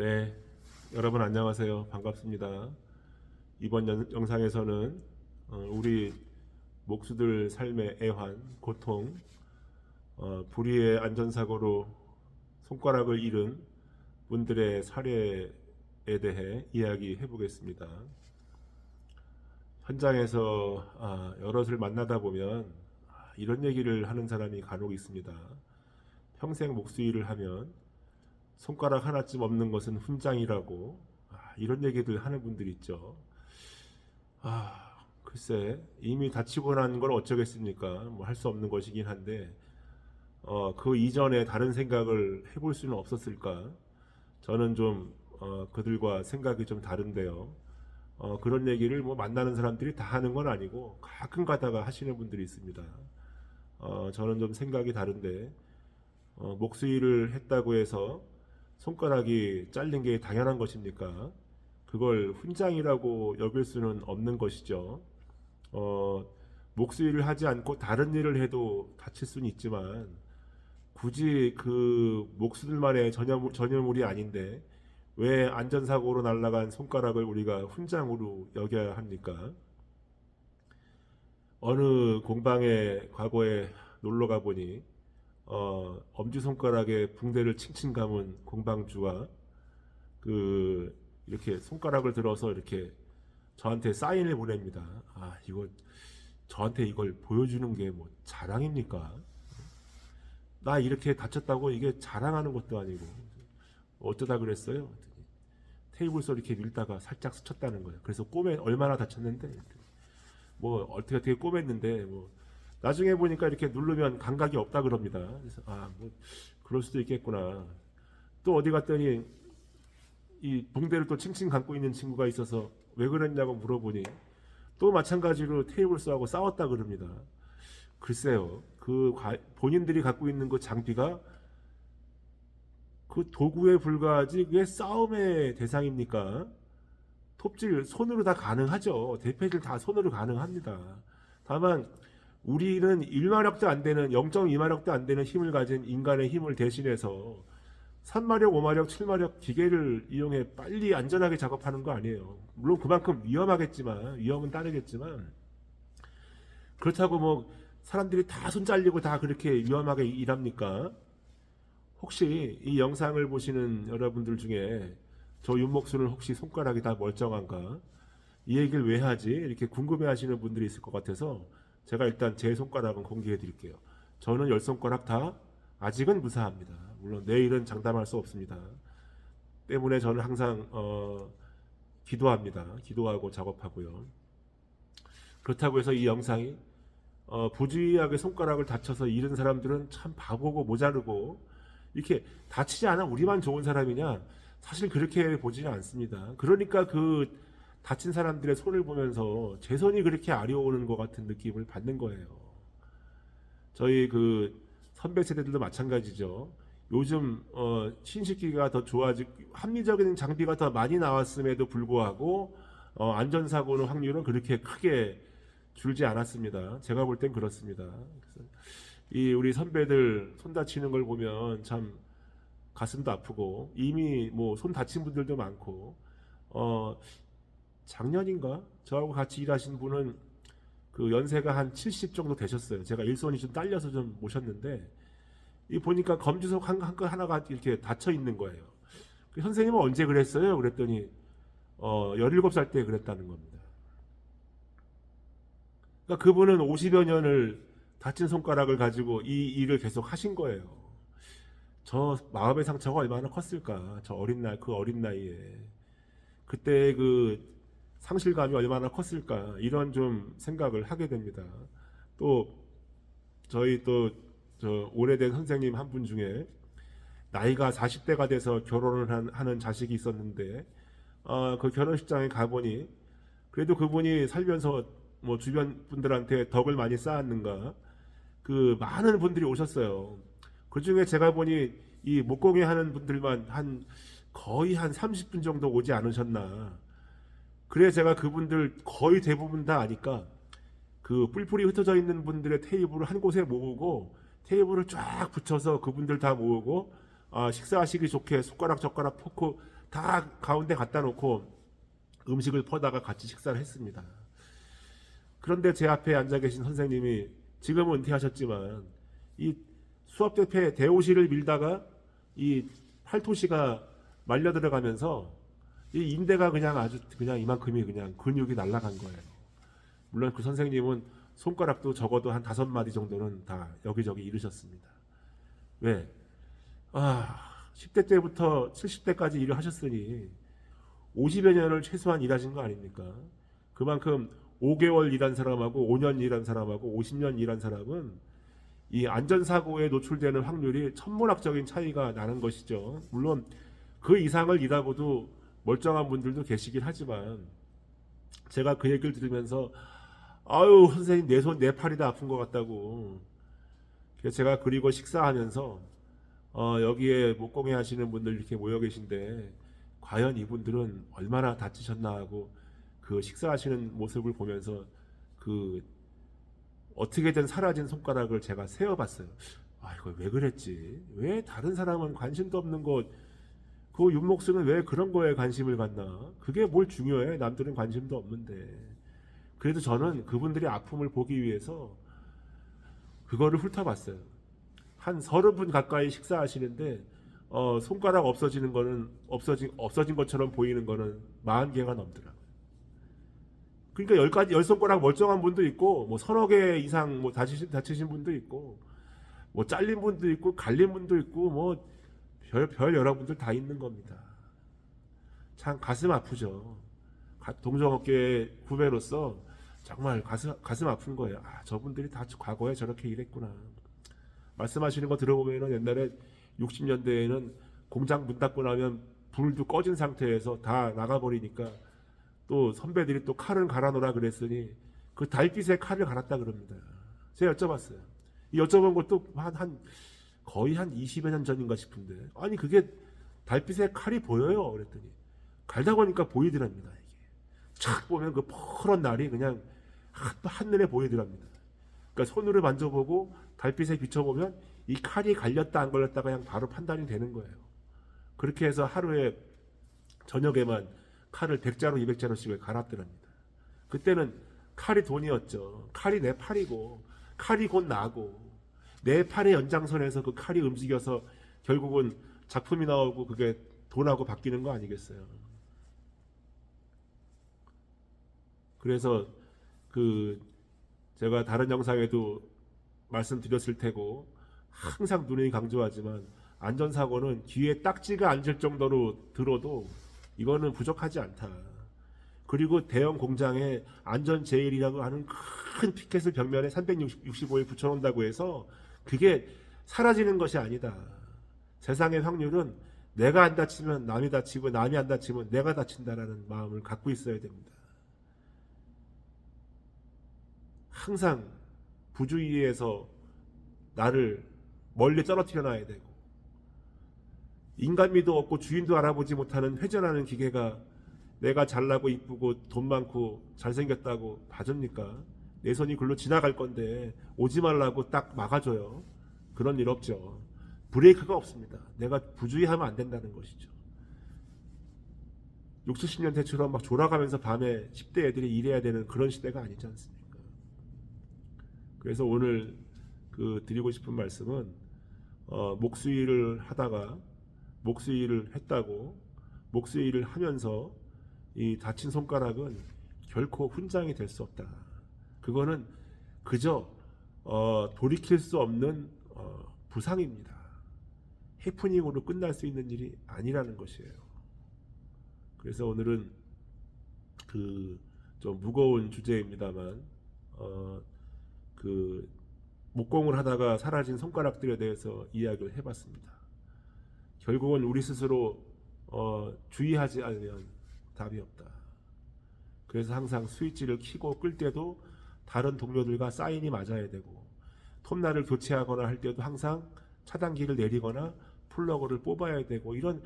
네, 여러분 안녕하세요. 반갑습니다. 이번 연- 영상에서는 어, 우리 목수들 삶의 애환, 고통, 어, 불의의 안전사고로 손가락을 잃은 분들의 사례에 대해 이야기해 보겠습니다. 현장에서 아, 여럿을 만나다 보면 아, 이런 얘기를 하는 사람이 간혹 있습니다. 평생 목수 일을 하면 손가락 하나쯤 없는 것은 훈장이라고 아, 이런 얘기들 하는 분들 있죠. 아 글쎄 이미 다치고 난 걸 어쩌겠습니까? 뭐 할 수 없는 것이긴 한데 어, 그 이전에 다른 생각을 해볼 수는 없었을까? 저는 좀 어, 그들과 생각이 좀 다른데요. 어, 그런 얘기를 뭐 만나는 사람들이 다 하는 건 아니고 가끔 가다가 하시는 분들이 있습니다. 어, 저는 좀 생각이 다른데 어, 목수일을 했다고 해서 손가락이 잘린 게 당연한 것입니까? 그걸 훈장이라고 여길 수는 없는 것이죠. 어, 목수일을 하지 않고 다른 일을 해도 다칠 수는 있지만 굳이 그 목수들만의 전염, 전염물이 아닌데 왜 안전사고로 날아간 손가락을 우리가 훈장으로 여겨야 합니까? 어느 공방에 과거에 놀러 가보니 어, 엄지손가락에 붕대를 칭칭 감은 공방주가 그 이렇게 손가락을 들어서 이렇게 저한테 사인을 보냅니다. 아, 이거 저한테 이걸 보여주는 게 뭐 자랑입니까? 나 이렇게 다쳤다고 이게 자랑하는 것도 아니고 어쩌다 그랬어요? 그랬더니 테이블 서 이렇게 밀다가 살짝 스쳤다는 거예요. 그래서 꼬매 얼마나 다쳤는데 뭐 어떻게 어떻게 꼬맸는데 뭐 나중에 보니까 이렇게 누르면 감각이 없다 그럽니다. 그래서 아 뭐 그럴 수도 있겠구나. 또 어디 갔더니 이 붕대를 또 칭칭 감고 있는 친구가 있어서 왜 그랬냐고 물어보니 또 마찬가지로 테이블스하고 싸웠다 그럽니다. 글쎄요, 그 과- 본인들이 갖고 있는 그 장비가 그 도구에 불과하지 왜 싸움의 대상입니까? 톱질 손으로 다 가능하죠. 대패질 다 손으로 가능합니다. 다만 우리는 1마력도 안 되는 0.2마력도 안 되는 힘을 가진 인간의 힘을 대신해서 3마력, 5마력, 7마력 기계를 이용해 빨리 안전하게 작업하는 거 아니에요. 물론 그만큼 위험하겠지만 위험은 따르겠지만 그렇다고 뭐 사람들이 다 손 잘리고 다 그렇게 위험하게 일합니까? 혹시 이 영상을 보시는 여러분들 중에 저 윤목수는 혹시 손가락이 다 멀쩡한가? 이 얘기를 왜 하지? 이렇게 궁금해 하시는 분들이 있을 것 같아서 제가 일단 제 손가락은 공개해 드릴게요. 저는 열 손가락 다 아직은 무사합니다. 물론 내일은 장담할 수 없습니다. 때문에 저는 항상 어, 기도합니다. 기도하고 작업하고요. 그렇다고 해서 이 영상이 어, 부주의하게 손가락을 다쳐서 잃은 사람들은 참 바보고 모자르고 이렇게 다치지 않아 우리만 좋은 사람이냐? 사실 그렇게 보지는 않습니다. 그러니까 그 다친 사람들의 손을 보면서 제 손이 그렇게 아려오는 것 같은 느낌을 받는 거예요. 저희 그 선배 세대들도 마찬가지죠. 요즘 어, 신식기가 더 좋아지고 합리적인 장비가 더 많이 나왔음에도 불구하고 어, 안전사고는 확률은 그렇게 크게 줄지 않았습니다. 제가 볼 땐 그렇습니다. 이 우리 선배들 손 다치는 걸 보면 참 가슴도 아프고 이미 뭐 손 다친 분들도 많고 어 작년인가 저하고 같이 일하신 분은 그 연세가 한 70 정도 되셨어요. 제가 일손이 좀 딸려서 좀 모셨는데 이 보니까 검지석 한, 한, 건 하나가 이렇게 닫혀 있는 거예요. 그 선생님은 언제 그랬어요? 그랬더니 어 17살 때 그랬다는 겁니다. 그러니까 그분은 50여 년을 다친 손가락을 가지고 이 일을 계속 하신 거예요. 저 마음의 상처가 얼마나 컸을까? 저 어린 날, 그 어린 나이에. 그때 그 상실감이 얼마나 컸을까? 이런 좀 생각을 하게 됩니다. 또, 저희 또, 저 오래된 선생님 한 분 중에 나이가 40대가 돼서 결혼을 한, 하는 자식이 있었는데, 어, 그 결혼식장에 가보니, 그래도 그분이 살면서 뭐 주변 분들한테 덕을 많이 쌓았는가, 그 많은 분들이 오셨어요. 그 중에 제가 보니 이 목공예 하는 분들만 한 거의 한 30분 정도 오지 않으셨나. 그래 제가 그분들 거의 대부분 다 아니까 그 뿔뿔이 흩어져 있는 분들의 테이블을 한 곳에 모으고 테이블을 쫙 붙여서 그분들 다 모으고 아, 식사하시기 좋게 숟가락 젓가락 포크 다 가운데 갖다 놓고 음식을 퍼다가 같이 식사를 했습니다. 그런데 제 앞에 앉아 계신 선생님이 지금은 은퇴하셨지만 이 수업 대패 대오시를 밀다가 이 팔토시가 말려 들어가면서 이 인대가 그냥 아주 그냥 이만큼이 그냥 근육이 날아간 거예요. 물론 그 선생님은 손가락도 적어도 한 다섯 마디 정도는 다 여기저기 잃으셨습니다. 왜? 아, 10대 때부터 70대까지 일을 하셨으니 50여 년을 최소한 일하신 거 아닙니까? 그만큼 5개월 일한 사람하고 5년 일한 사람하고 50년 일한 사람은 이 안전사고에 노출되는 확률이 천문학적인 차이가 나는 것이죠. 물론 그 이상을 일하고도 멀쩡한 분들도 계시긴 하지만 제가 그 얘기를 들으면서 아유 선생님 내 손 내 팔이 다 아픈 것 같다고 그래서 제가 그리고 식사하면서 어, 여기에 목공회 하시는 분들 이렇게 모여 계신데 과연 이분들은 얼마나 다치셨나 하고 그 식사하시는 모습을 보면서 그 어떻게든 사라진 손가락을 제가 세어봤어요. 아 이거 왜 그랬지? 왜 다른 사람은 관심도 없는 것, 그 윤목수는 왜 그런 거에 관심을 갖나? 그게 뭘 중요해? 남들은 관심도 없는데. 그래도 저는 그분들의 아픔을 보기 위해서 그거를 훑어봤어요. 한 서른 분 가까이 식사하시는데 어, 손가락 없어지는 거는 없어진 없어진 것처럼 보이는 거는 40개가 넘더라고요. 그러니까 열 가지 열 손가락 멀쩡한 분도 있고 뭐 서너 개 이상 뭐 다치신 다치신 분도 있고 뭐 잘린 분도 있고 갈린 분도 있고 뭐 별 별 여러분들 다 있는 겁니다. 참 가슴 아프죠. 가- 동종업계 후배로서 정말 가슴 가슴 아픈 거예요. 아 저분들이 다 과거에 저렇게 일했구나. 말씀하시는 거 들어보면은 옛날에 60년대에는 공장 문 닫고 나면 불도 꺼진 상태에서 다 나가버리니까 또 선배들이 또 칼을 갈아 놓으라 그랬으니 그 달빛에 칼을 갈았다 그럽니다. 제가 여쭤봤어요. 이 여쭤본 것도 한, 한 거의 한 20여 년 전인가 싶은데. 아니 그게 달빛에 칼이 보여요. 그랬더니 갈다 보니까 보이더랍니다 이게. 착 보면 그 퍼런 날이 그냥 하- 한눈에 보이더랍니다. 그러니까 손으로 만져보고 달빛에 비춰보면 이 칼이 갈렸다 안 갈렸다가 그냥 바로 판단이 되는 거예요. 그렇게 해서 하루에 저녁에만 칼을 100자루 200자루씩을 갈았더랍니다. 그때는 칼이 돈이었죠. 칼이 내 팔이고 칼이 곧 나고 내 팔의 연장선에서 그 칼이 움직여서 결국은 작품이 나오고 그게 돈하고 바뀌는 거 아니겠어요? 그래서 그 제가 다른 영상에도 말씀드렸을 테고 항상 누누이 강조하지만 안전사고는 귀에 딱지가 앉을 정도로 들어도 이거는 부족하지 않다. 그리고 대형 공장에 안전 제일이라고 하는 큰 피켓을 벽면에 365일 붙여놓는다고 해서 그게 사라지는 것이 아니다. 세상의 확률은 내가 안 다치면 남이 다치고 남이 안 다치면 내가 다친다라는 마음을 갖고 있어야 됩니다. 항상 부주의에서 나를 멀리 떨어뜨려 놔야 되고 인간미도 없고 주인도 알아보지 못하는 회전하는 기계가 내가 잘나고 이쁘고 돈 많고 잘생겼다고 봐줍니까? 내 손이 글로 지나갈 건데 오지 말라고 딱 막아줘요. 그런 일 없죠. 브레이크가 없습니다. 내가 부주의하면 안 된다는 것이죠. 60, 70년 대처럼 막 졸아가면서 밤에 10대 애들이 일해야 되는 그런 시대가 아니지 않습니까? 그래서 오늘 그 드리고 싶은 말씀은 어, 목수일을 하다가 목수일을 했다고 목수일을 하면서 이 다친 손가락은 결코 훈장이 될 수 없다. 그거는 그저 어, 돌이킬 수 없는 어, 부상입니다. 해프닝으로 끝날 수 있는 일이 아니라는 것이에요. 그래서 오늘은 그 좀 무거운 주제입니다만 어, 그 목공을 하다가 사라진 손가락들에 대해서 이야기를 해봤습니다. 결국은 우리 스스로 어, 주의하지 않으면 답이 없다. 그래서 항상 스위치를 켜고 끌 때도 다른 동료들과 사인이 맞아야 되고 톱날을 교체하거나 할 때도 항상 차단기를 내리거나 플러그를 뽑아야 되고 이런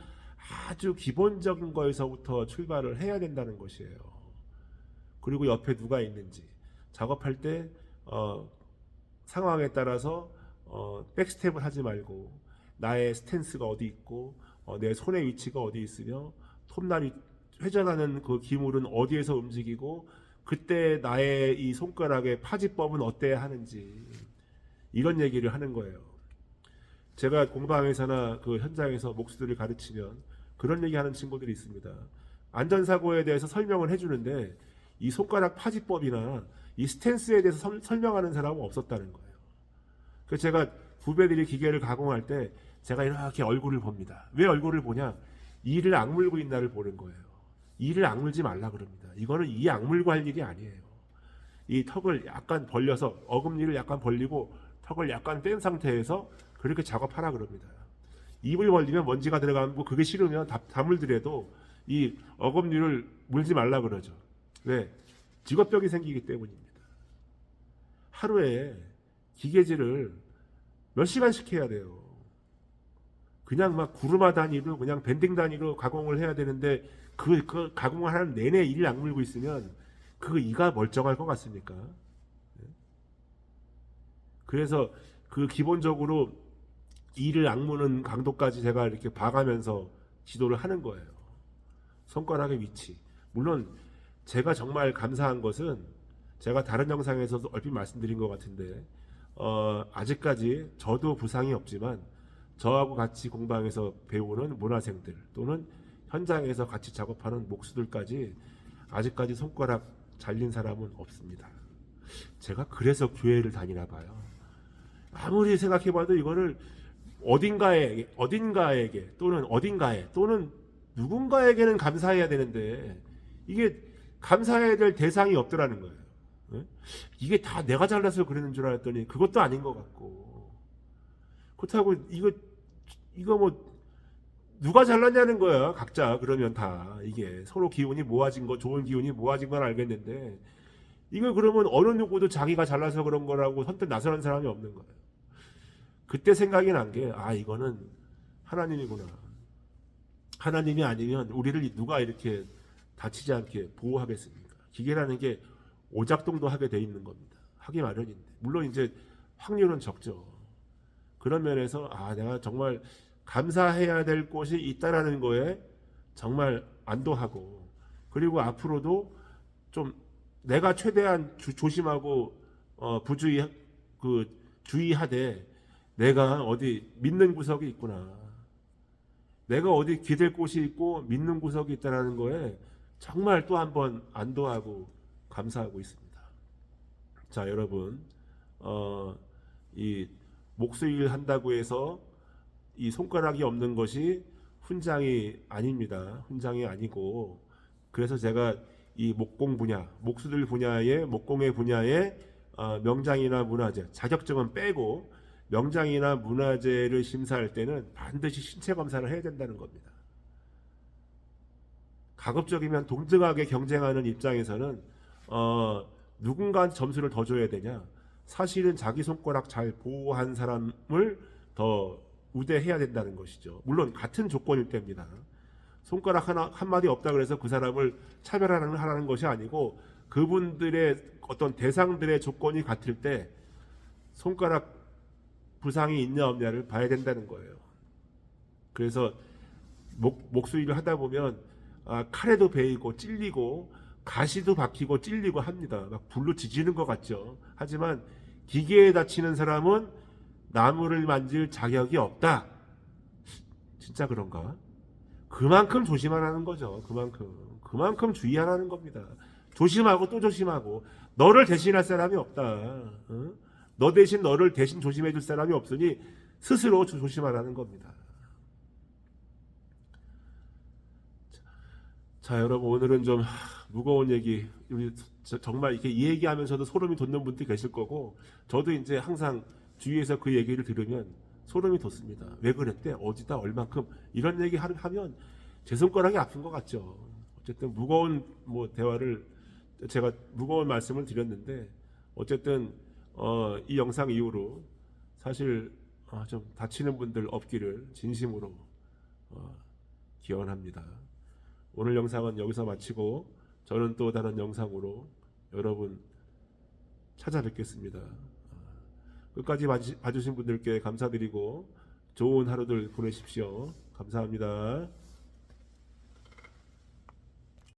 아주 기본적인 거에서부터 출발을 해야 된다는 것이에요. 그리고 옆에 누가 있는지 작업할 때 어, 상황에 따라서 어, 백스텝을 하지 말고 나의 스탠스가 어디 있고 어, 내 손의 위치가 어디 있으며 톱날이 회전하는 그 기물은 어디에서 움직이고 그때 나의 이 손가락의 파지법은 어때야 하는지 이런 얘기를 하는 거예요. 제가 공방에서나 그 현장에서 목수들을 가르치면 그런 얘기 하는 친구들이 있습니다. 안전사고에 대해서 설명을 해주는데 이 손가락 파지법이나 이 스탠스에 대해서 설- 설명하는 사람은 없었다는 거예요. 그래서 제가 후배들이 기계를 가공할 때 제가 이렇게 얼굴을 봅니다. 왜 얼굴을 보냐? 이를 악물고 있나를 보는 거예요. 이를 악물지 말라 그럽니다. 이거는 이 악물고 할 일이 아니에요. 이 턱을 약간 벌려서 어금니를 약간 벌리고 턱을 약간 뺀 상태에서 그렇게 작업하라 그럽니다. 입을 벌리면 먼지가 들어가면 뭐 그게 싫으면 다, 다물더라도 이 어금니를 물지 말라 그러죠. 왜? 직업병이 생기기 때문입니다. 하루에 기계질을 몇 시간씩 해야 돼요. 그냥 막 구르마 단위로 그냥 밴딩 단위로 가공을 해야 되는데 그, 그 가공을 하는 내내 이를 악물고 있으면 그 이가 멀쩡할 것 같습니까? 예? 그래서 그 기본적으로 이를 악무는 강도까지 제가 이렇게 봐가면서 지도를 하는 거예요. 손가락의 위치. 물론 제가 정말 감사한 것은 제가 다른 영상에서도 얼핏 말씀드린 것 같은데 어, 아직까지 저도 부상이 없지만 저하고 같이 공방에서 배우는 문화생들 또는 현장에서 같이 작업하는 목수들까지 아직까지 손가락 잘린 사람은 없습니다. 제가 그래서 교회를 다니나 봐요. 아무리 생각해봐도 이거를 어딘가에 어딘가에게 또는 어딘가에 또는 누군가에게는 감사해야 되는데 이게 감사해야 될 대상이 없더라는 거예요. 예? 이게 다 내가 잘라서 그러는 줄 알았더니 그것도 아닌 것 같고 그렇다고 이거 이거 뭐 누가 잘랐냐는 거야 각자 그러면 다 이게 서로 기운이 모아진 거 좋은 기운이 모아진 건 알겠는데 이거 그러면 어느 누구도 자기가 잘라서 그런 거라고 선뜻 나서는 사람이 없는 거예요. 그때 생각이 난 게 아 이거는 하나님이구나. 하나님이 아니면 우리를 누가 이렇게 다치지 않게 보호하겠습니까? 기계라는 게 오작동도 하게 돼 있는 겁니다. 하기 마련인데 물론 이제 확률은 적죠. 그런 면에서 아 내가 정말 감사해야 될 곳이 있다라는 거에 정말 안도하고 그리고 앞으로도 좀 내가 최대한 주- 조심하고 어, 부주의 그 주의하되 내가 어디 믿는 구석이 있구나. 내가 어디 기댈 곳이 있고 믿는 구석이 있다라는 거에 정말 또 한 번 안도하고 감사하고 있습니다. 자, 여러분, 어, 이 목수일 한다고 해서 이 손가락이 없는 것이 훈장이 아닙니다. 훈장이 아니고 그래서 제가 이 목공 분야, 목수들 분야의 목공의 분야에 어, 명장이나 문화재 자격증은 빼고 명장이나 문화재를 심사할 때는 반드시 신체 검사를 해야 된다는 겁니다. 가급적이면 동등하게 경쟁하는 입장에서는 어, 누군가한테 점수를 더 줘야 되냐? 사실은 자기 손가락 잘 보호한 사람을 더 우대해야 된다는 것이죠. 물론 같은 조건일 때입니다. 손가락 하나 한 마디 없다 그래서 그 사람을 차별하는 하라는 것이 아니고 그분들의 어떤 대상들의 조건이 같을 때 손가락 부상이 있냐 없냐를 봐야 된다는 거예요. 그래서 목 목수일을 하다 보면 아, 칼에도 베이고 찔리고 가시도 박히고 찔리고 합니다. 막 불로 지지는 것 같죠. 하지만 기계에 다치는 사람은 나무를 만질 자격이 없다. 진짜 그런가? 그만큼 조심하라는 거죠. 그만큼 그만큼 주의하라는 겁니다. 조심하고 또 조심하고 너를 대신할 사람이 없다. 어? 너 대신 너를 대신 조심해 줄 사람이 없으니 스스로 조- 조심하라는 겁니다. 자, 여러분 오늘은 좀 하, 무거운 얘기 우리 저- 정말 이렇게 이 얘기하면서도 소름이 돋는 분들 계실 거고 저도 이제 항상 주위에서 그 얘기를 들으면 소름이 돋습니다. 왜 그랬대? 어디다 얼만큼 이런 얘기 하- 하면 제 손가락이 아픈 것 같죠. 어쨌든 무거운 뭐 대화를 제가 무거운 말씀을 드렸는데 어쨌든 어, 이 영상 이후로 사실 아, 좀 다치는 분들 없기를 진심으로 어, 기원합니다. 오늘 영상은 여기서 마치고 저는 또 다른 영상으로 여러분 찾아뵙겠습니다. 어, 끝까지 봐주- 봐주신 분들께 감사드리고 좋은 하루들 보내십시오. 감사합니다.